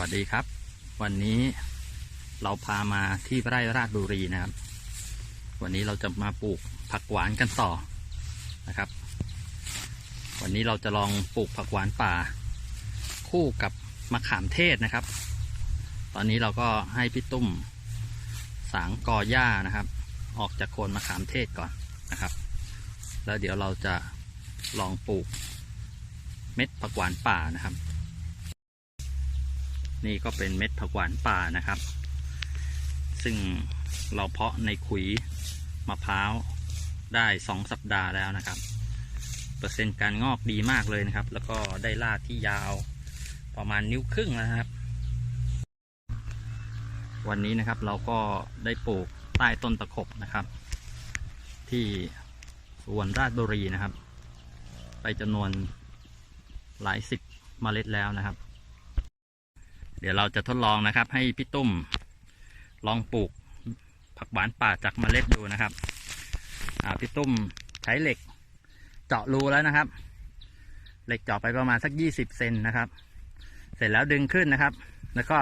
วัสดีครับ วันนี้เราพามาที่ไร่ราชบุรีนะครับ วันนี้เราจะมาปลูกผักหวานกันต่อนะครับ วันนี้เราจะลองปลูกผักหวานป่า คู่กับมะขามเทศนะครับ ตอนนี้เราก็ให้พี่ตุ้มสางกอหญ้านะครับ ออกจากโคนมะขามเทศก่อนนะครับ แล้วเดี๋ยวเราจะลองปลูกเม็ดผักหวานป่านะครับ นี่ก็เป็นเม็ดผักหวานป่านะครับ ซึ่งเราเพาะในขุยมะพร้าวได้สองสัปดาห์แล้วนะครับ เปอร์เซ็นต์การงอกดีมากเลยนะครับ แล้วก็ได้รากที่ยาวประมาณนิ้วครึ่งนะครับ วันนี้นะครับเราก็ได้ปลูกใต้ต้นตะขบนะครับ ที่สวนราชบุรีนะครับ ไปจำนวนหลายสิบเมล็ดแล้วนะครับ เดี๋ยวเราจะทดลองนะครับ ให้พี่ตุ้มลองปลูกผักหวานป่าจากเมล็ดดูนะครับพี่ตุ้มใช้เหล็กเจาะรูแล้วนะครับ เหล็กเจาะไปประมาณสักยี่สิบเซนนะครับ เสร็จแล้วดึงขึ้นนะครับ แล้วก็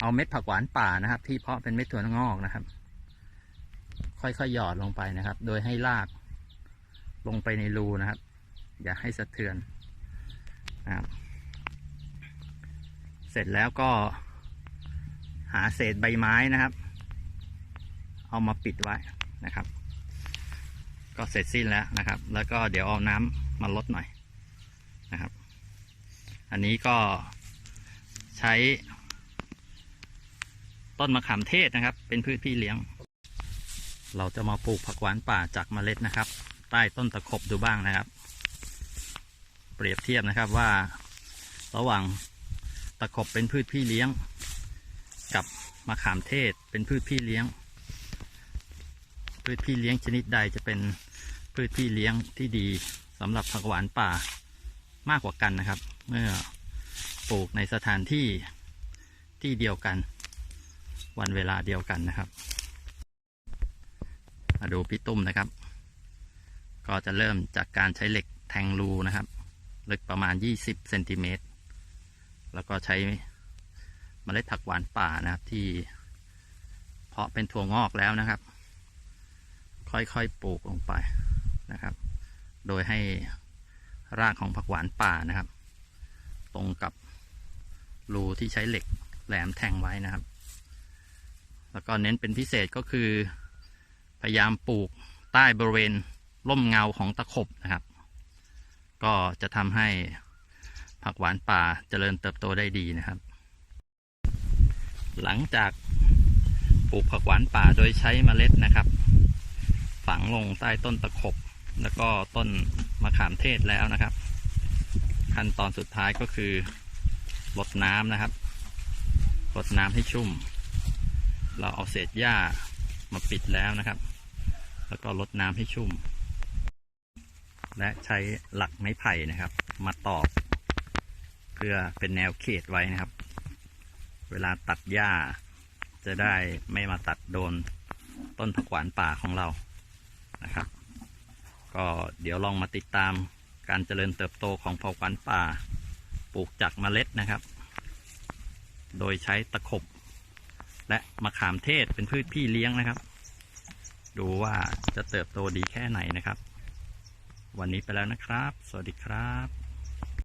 เอาเม็ดผักหวานป่านะครับ ที่เพาะเป็นเม็ดถั่วงอกนะครับ ค่อยๆหยอดลงไปนะครับ โดยให้รากลงไปในรูนะครับ อย่าให้สะเทือนนะครับ ร็จแล้วก็ หาเศษใบไม้นะครับ เอามาปิดไว้นะครับ ก็เสร็จสิ้นแล้วนะครับ แล้วก็เดี๋ยวเอาน้ำมาลดหน่อยนะครับ อันนี้ก็ใช้ ต้นมะขามเทศนะครับ เป็นพืชพี่เลี้ยง เราจะมาปลูกผักหวานป่าจากเมล็ดนะครับ ใต้ต้นตะขบดูบ้างนะครับ เปรียบเทียบนะครับว่าระหว่าง ตะขบเป็นพืชพี่เลี้ยง กับมะขามเทศเป็นพืชพี่เลี้ยง พืชพี่เลี้ยงชนิดใดจะเป็นพืชพี่เลี้ยงที่ดีสำหรับผักหวานป่ามากกว่ากันนะครับ เมื่อปลูกในสถานที่ที่เดียวกัน วันเวลาเดียวกันนะครับมาดูพี่ตุ้มนะครับ ก็จะเริ่มจากการใช้เหล็กแทงรูนะครับ ลึกประมาณ 20เซนติเมตร แล้วก็ใช้เมล็ดผักหวานป่านะครับ ที่เพาะเป็นถั่วงอกแล้วนะครับ ค่อยๆปลูกลงไปนะครับ โดยให้รากของผักหวานป่านะครับ ตรงกับรูที่ใช้เหล็กแหลมแทงไว้นะครับ แล้วก็เน้นเป็นพิเศษก็คือ พยายามปลูกใต้บริเวณร่มเงาของตะขบนะครับ ก็จะทำให้ ผักหวานป่าเจริญเติบโตได้ดีนะครับ หลังจากปลูกผักหวานป่าโดยใช้เมล็ดนะครับ ฝังลงใต้ต้นตะขบ แล้วก็ต้นมะขามเทศแล้วนะครับ ขั้นตอนสุดท้ายก็คือรดน้ำนะครับรดน้ำให้ชุ่ม เราเอาเศษหญ้ามาปิดแล้วนะครับ แล้วก็รดน้ำให้ชุ่ม และใช้หลักไม้ไผ่นะครับ มาตอก เพื่อเป็นแนวเขตไว้นะครับ เวลาตัดหญ้า จะได้ไม่มาตัดโดนต้นผักหวานป่าของเรานะครับ ก็เดี๋ยวลองมาติดตามการเจริญเติบโตของผักหวานป่า ปลูกจากเมล็ดนะครับ โดยใช้ตะขบ และมะขามเทศเป็นพืชพี่เลี้ยงนะครับ ดูว่าจะเติบโตดีแค่ไหนนะครับ วันนี้ไปแล้วนะครับ สวัสดีครับ